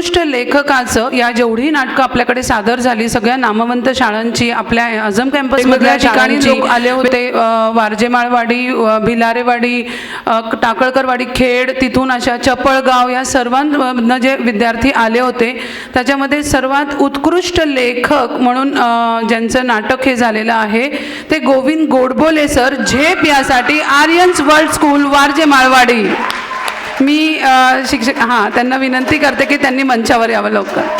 उत्कृष्ट लेखकाचं या जेवढी नाटकं आपल्याकडे सादर झाली सगळ्या नामवंत शाळांची आपल्या आझम कॅम्पस मधल्या ठिकाणी लोक आले होते. वारजेमाळवाडी भिलारेवाडी टाकळकरवाडी खेड तिथून अशा चपळगाव या सर्वांमधनं जे विद्यार्थी आले होते त्याच्यामध्ये सर्वात उत्कृष्ट लेखक म्हणून ज्यांचं नाटक हे झालेलं आहे ते गोविंद गोडबोले सर झेप यासाठी Aryans world school Warje Malwadi मी शिक्षक हां त्यांना विनंती करते की त्यांनी मंचावर यावं लवकर.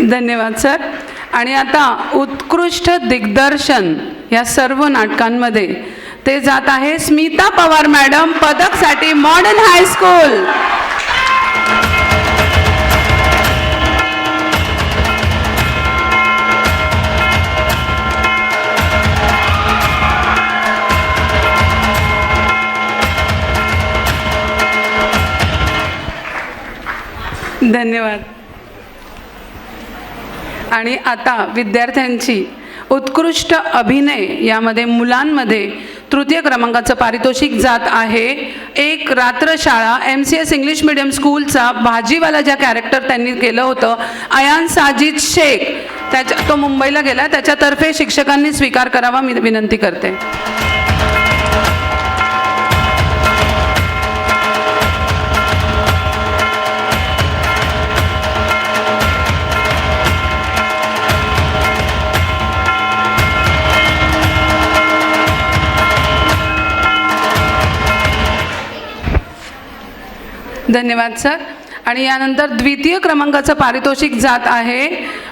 धन्यवाद सर. आणि आता उत्कृष्ट दिग्दर्शन या सर्व नाटकांमध्ये. ते जात आहे स्मिता पवार मॅडम पदकसाठी मॉडर्न हायस्कूल धन्यवाद. आणि आता विद्यार्थ्यांची उत्कृष्ट अभिनय यामध्ये मुलांमध्ये तृतीय क्रमांकाचं पारितोषिक जात आहे. एक रात्रशाळा M C S English medium स्कूलचा भाजीवाला ज्या कॅरेक्टर त्यांनी केलं होतं अयान साजिद शेख त्याच्या तो मुंबईला गेला त्याच्यातर्फे शिक्षकांनी स्वीकार करावा मी विनंती करते. धन्यवाद सर. आणि यानंतर द्वितीय क्रमांकाचं पारितोषिक जात आहे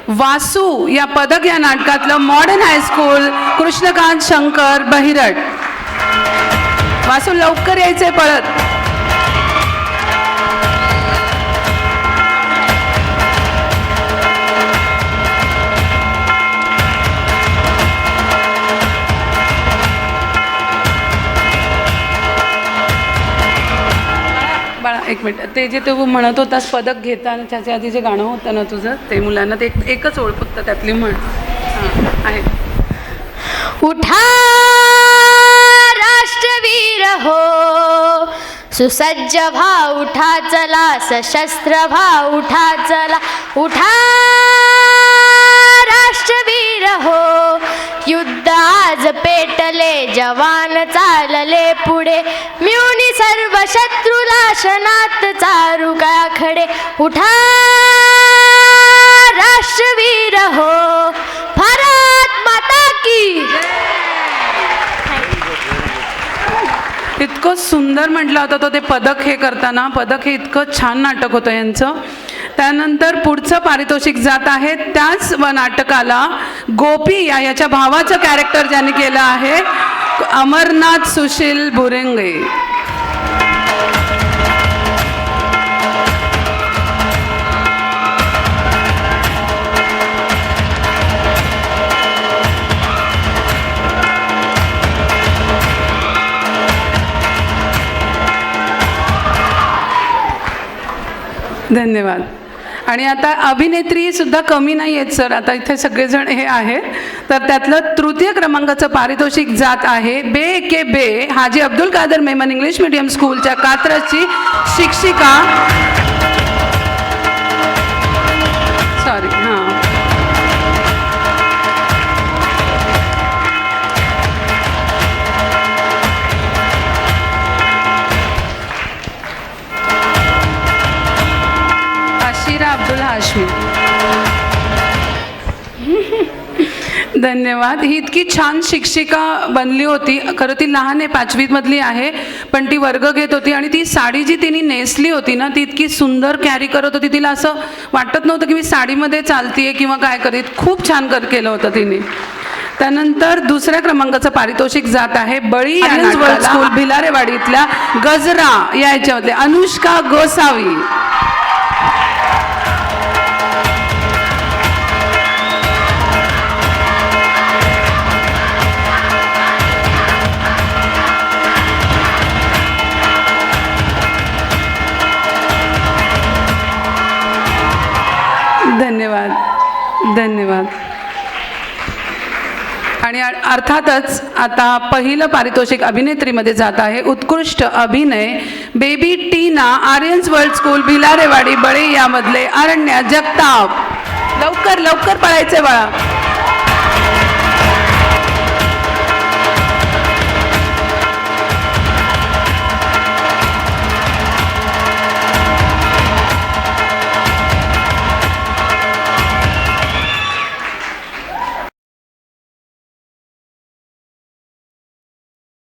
वासू या पदक या नाटकातलं modern high school Krishnakant Shankar Bahirat. Vasu लवकर यायचंय पळत. बाळा एक मिनिट. ते जे तू म्हणत होतास पदक घेताना त्याच्या आधी जे गाणं होतं ना तुझं ते मुलांना ते एक- एकच ओळ फक्त त्यातली म्हण. हां आहे. उठा राष्ट्रवीर हो. सुसज्ज भा उठा चला सशस्त्र भा उठा चला. उठा राष्ट्रवीर हो. युद्ध आज पेटले जवान चालले पुढे. म्युनी सर्व शत्रू क्षणात चारू का खडे उठा. राष्ट्रवीर हो. भारत माता की इतकं सुंदर म्हटलं होतं तो ते पदक हे करताना. पदक हे इतकं छान नाटक होतं यांचं. त्यानंतर पुढचं पारितोषिक जात आहे. त्याच व नाटकाला गोपी या याच्या भावाचं कॅरेक्टर ज्यांनी केलं आहे. अमरनाथ सुशील बुरेंगे. धन्यवाद. आणि आता अभिनेत्री सुद्धा कमी नाही आहेत सर. आता इथे सगळेजण हे आहे तर त्यातलं तृतीय क्रमांकाचं पारितोषिक जात आहे बे के बे. हाजी अब्दुल कादर मेमन इंग्लिश मीडियम स्कूलच्या कात्रची शिक्षिका धन्यवाद. ही इतकी छान शिक्षिका बनली होती. खरं ती लहान आहे पाचवीमधली आहे पण ती वर्ग घेत होती आणि ती साडी जी तिने नेसली होती ना ती इतकी सुंदर कॅरी करत होती. तिला असं वाटत नव्हतं की मी साडीमध्ये चालतीये किंवा काय करीत. खूप छान कर केलं होतं तिने. त्यानंतर दुसऱ्या क्रमांकाचं पारितोषिक जात आहे. बळी स्कूल भिलारेवाडीतल्या गजरा या याच्यामधले. अनुष्का गोसावी. धन्यवाद. आणि अर्थातच आता पहिलं पारितोषिक अभिनेत्रीमध्ये जात आहे उत्कृष्ट अभिनय baby Tina Aryans world school Bhilarewadi Bale यामधले Aranya Jagtap. लवकर लवकर पळायचे बाळा.